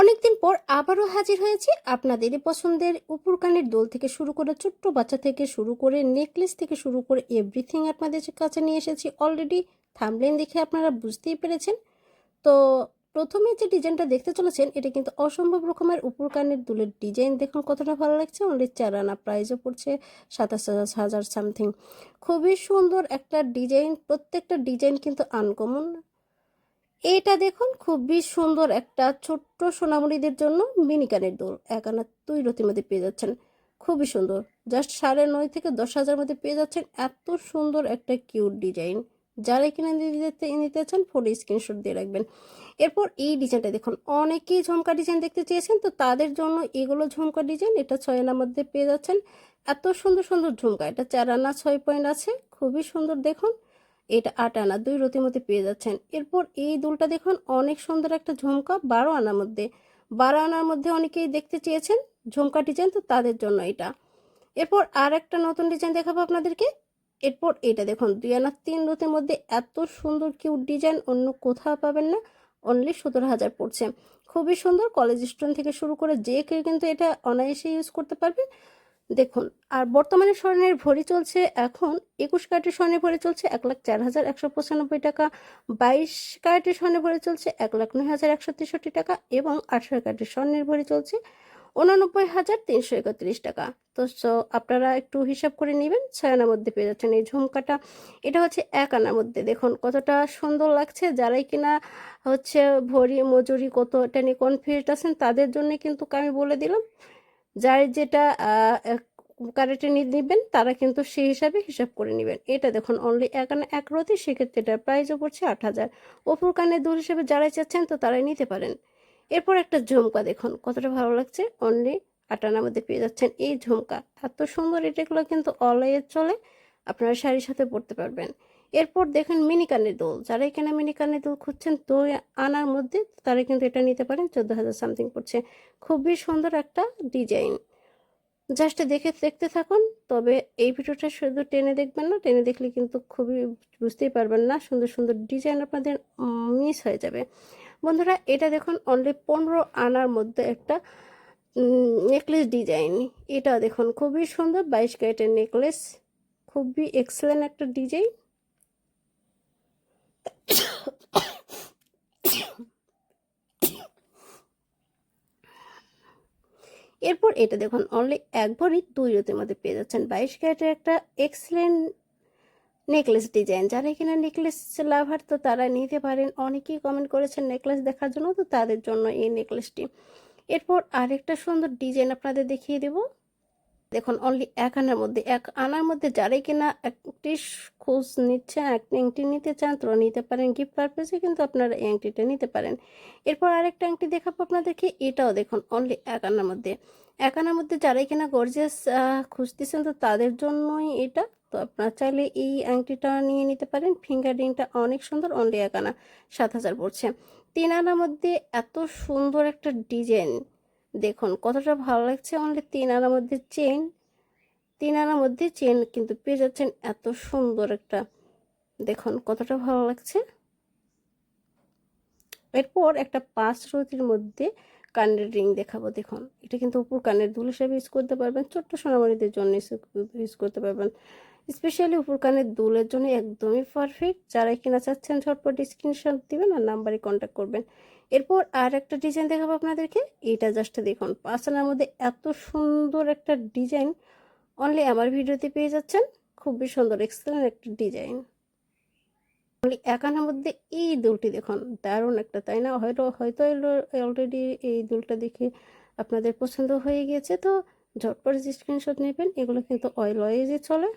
অনেকদিন পর আবারও হাজির হয়েছি আপনাদের পছন্দের উপর কানের দোল থেকে শুরু করে ছোট্ট বাচ্চা থেকে শুরু করে নেকলেস থেকে শুরু করে এভরিথিং আপনাদের কাছে নিয়ে এসেছি অলরেডি থামলেন দেখে আপনারা বুঝতেই পেরেছেন। তো প্রথমে যে ডিজাইনটা দেখতে চলেছেন, এটা কিন্তু অসম্ভব রকমের উপর কানের দুলের ডিজাইন। দেখুন কতটা ভালো লাগছে অনলি চার আনা প্রাইজও পড়ছে সাতাশ হাজার সামথিং খুবই সুন্দর একটা ডিজাইন, প্রত্যেকটা ডিজাইন কিন্তু আনকমন এইটা দেখুন খুবই সুন্দর একটা ছোট্ট সোনামণিদের জন্য মিনি কানের দোল। এক আনা দুই রতির মধ্যে পেয়ে যাচ্ছেন। খুবই সুন্দর। জাস্ট সাড়ে নয় থেকে দশ হাজার মধ্যে পেয়ে যাচ্ছেন এত সুন্দর একটা কিউট ডিজাইন। যারা কিনে নিতে নিতে চান, ফোনে স্ক্রিনশট দিয়ে রাখবেন। এরপর এই ডিজাইনটা দেখুন, অনেকেই ঝুমকা ডিজাইন দেখতে চেয়েছেন, তো তাদের জন্য এগুলো ঝুমকা ডিজাইন, এটা ছয় আনার মধ্যে পেয়ে যাচ্ছেন। এত সুন্দর সুন্দর ঝুমকা, এটা চার আনা ছয় পয়েন্ট আছে, খুবই সুন্দর দেখুন। এটা আট আনা, দুই রতির মধ্যে পেয়ে যাচ্ছেন। এরপর এই দুলটা দেখুন, অনেক সুন্দর একটা ঝুমকা, বারো আনার মধ্যে। বারো আনার মধ্যে অনেকেই দেখতে চেয়েছেন ঝুমকা ডিজাইন, তো তাদের জন্য এটা। এরপর আর একটা নতুন ডিজাইন দেখাবো আপনাদেরকে। এরপর এটা দেখুন, দুই আনা, তিন রতির মধ্যে এত সুন্দর কিউট ডিজাইন, অন্য কোথাও পাবেন না, অনলি সতেরো হাজার পড়ছে। খুবই সুন্দর, কলেজ স্টুডেন্ট থেকে শুরু করে যে কেউ কিন্তু এটা অনায়াসে ইউজ করতে পারবে। দেখুন, আর বর্তমানে স্বর্ণের ভরি চলছে এখন, একুশ ক্যারেটের স্বর্ণের ভরি চলছে এক লাখ চার হাজার একশো পঁচানব্বই টাকা, বাইশ ক্যারেটের স্বর্ণের ভরি চলছে এক লাখ নয় হাজার একশো তেষট্টি টাকা এবং আঠারো ক্যারেটের স্বর্ণের ভরি চলছে উননব্বই হাজার তিনশো একত্রিশ টাকা। তো সো আপনারা একটু হিসাব করে নেবেন ছয় আনার মধ্যে পেয়ে যাচ্ছেন এই ঝুমকাটা। এটা হচ্ছে এক আনার মধ্যে, দেখুন কতটা সুন্দর লাগছে। যারাই কিনা হচ্ছে ভরি, মজুরি কত এটা নিয়ে কনফিউজ আছেন, তাদের জন্য কিন্তু আমি বলে দিলাম। যার যেটা কারেন্টে নেবেন, তারা কিন্তু সেই হিসাবে হিসাব করে নেবেন। এটা দেখুন অনলি এক আনা এক রতি, সেক্ষেত্রে এটার প্রাইসও পড়ছে আট হাজার। ওপর কানের দুল হিসেবে যারাই চাচ্ছেন, তো তারাই নিতে পারেন। এরপর একটা ঝুমকা দেখুন, কতটা ভালো লাগছে। অনলি আটানার মধ্যে পেয়ে যাচ্ছেন এই ঝুমকা। এত সুন্দর, এটাগুলো কিন্তু অলওয়েজ চলে, আপনারা শাড়ির সাথে পরতে পারবেন। এরপর দেখেন মিনি কানের দোল। যারা এখানে মিনি কানের দোল খুঁজছেন, দই আনার মধ্যে তারা কিন্তু এটা নিতে পারেন। চোদ্দ হাজার সামথিং পড়ছে। খুবই সুন্দর একটা ডিজাইন জাস্ট দেখে দেখতে থাকুন, তবে এই ভিডিওটা শুধু টেনে দেখবেন না, টেনে দেখলে কিন্তু খুবই বুঝতেই পারবেন না, সুন্দর সুন্দর ডিজাইন আপনাদের মিস হয়ে যাবে। বন্ধুরা, এটা দেখুন অনলি পনেরো আনার মধ্যে একটা নেকলেস ডিজাইন এটা দেখুন, খুবই সুন্দর, বাইশ ক্যারেটের নেকলেস খুবই এক্সেলেন্ট একটা ডিজাইন এরপর এটা দেখুন অনলি একবারই দুই রতির মধ্যে পেয়ে যাচ্ছেন। বাইশ ক্যারেটের একটা এক্সেলেন্ট নেকলেস ডিজাইন যারা এখানে নেকলেস লাভার তো তারা নিতে পারেন। অনেকেই কমেন্ট করেছেন নেকলেস দেখার জন্য, তো তাদের জন্য এই নেকলেসটি এরপর আরেকটা সুন্দর ডিজাইন আপনাদের দেখিয়ে দেব। দেখুন অনলি এক আনার মধ্যে, এক আনার মধ্যে যারাই কিনা একটি খোঁজ নিচ্ছেন একটি আংটি নিতে চান তো নিতে পারেন গিফট পারপাসে কিন্তু আপনারা এই আংটিটা নিতে পারেন। এরপর আরেকটা আংটি দেখাবো আপনাদেরকে, এটাও দেখুন অনলি এক আনার মধ্যে। এক আনার মধ্যে যারাই কিনা গর্জিয়াস খুঁজতেছেন, তো তাদের জন্যই এটা। তো আপনারা চাইলে এই আংটিটা নিয়ে নিতে পারেন ফিঙ্গার রিংটা অনেক সুন্দর অনলি এক আনা, সাত হাজার পড়ছে। তিন আনার মধ্যে এত সুন্দর একটা ডিজাইন দেখুন কতটা ভালো লাগছে। অনলি তিন আনার মধ্যে চেন তিন আনার মধ্যে চেন কিন্তু পেয়ে যাচ্ছেন এত সুন্দর একটা, দেখুন কতটা ভালো লাগছে। এরপর একটা পাঁচ রতির মধ্যে কানের রিং দেখাবো, দেখুন। এটা কিন্তু উপর কানের দুল হিসাবে ইউজ করতে পারবেন, ছোট্ট সোনামণিদের জন্য ইউজ করতে পারবেন। স্পেশালি উপর কানের দুলের জন্য একদমই পারফেক্ট যারা কিনা চাচ্ছেন ঝটপট স্ক্রিনশট দিবেন আর নাম্বারে কন্ট্যাক্ট করবেন। এরপর আর একটা ডিজাইন দেখাবো আপনাদেরকে। এইটা জাস্ট দেখুন পাঁচানার মধ্যে এত সুন্দর একটা ডিজাইন অনলি আমার ভিডিওতে পেয়ে যাচ্ছেন। খুবই সুন্দর এক্সেলেন্ট একটা ডিজাইন অনলি একানার মধ্যে এই দুলটি দেখুন, দারুণ একটা, তাই না? হয়তো হয়তো অলরেডি এই দুলটা দেখে আপনাদের পছন্দ হয়ে গিয়েছে তো ঝটপট স্ক্রিনশট নেবেন, এগুলো কিন্তু অয়েল অয়েজে চলে।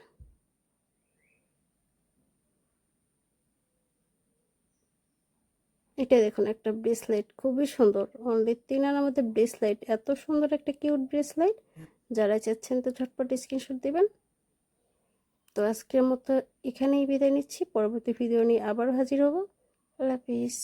এটা দেখুন, একটা ব্রেসলেট খুবই সুন্দর। অনলি তিন আনার মধ্যে ব্রেসলেট এত সুন্দর একটা কিউট ব্রেসলেট যারা চাচ্ছেন তো ঝটপট স্ক্রিনশট দেবেন। তো আজকের মতো এখানেই বিদায় নিচ্ছি। পরবর্তী ভিডিও নিয়ে আবার হাজির হব। আল্লাহ হাফিজ।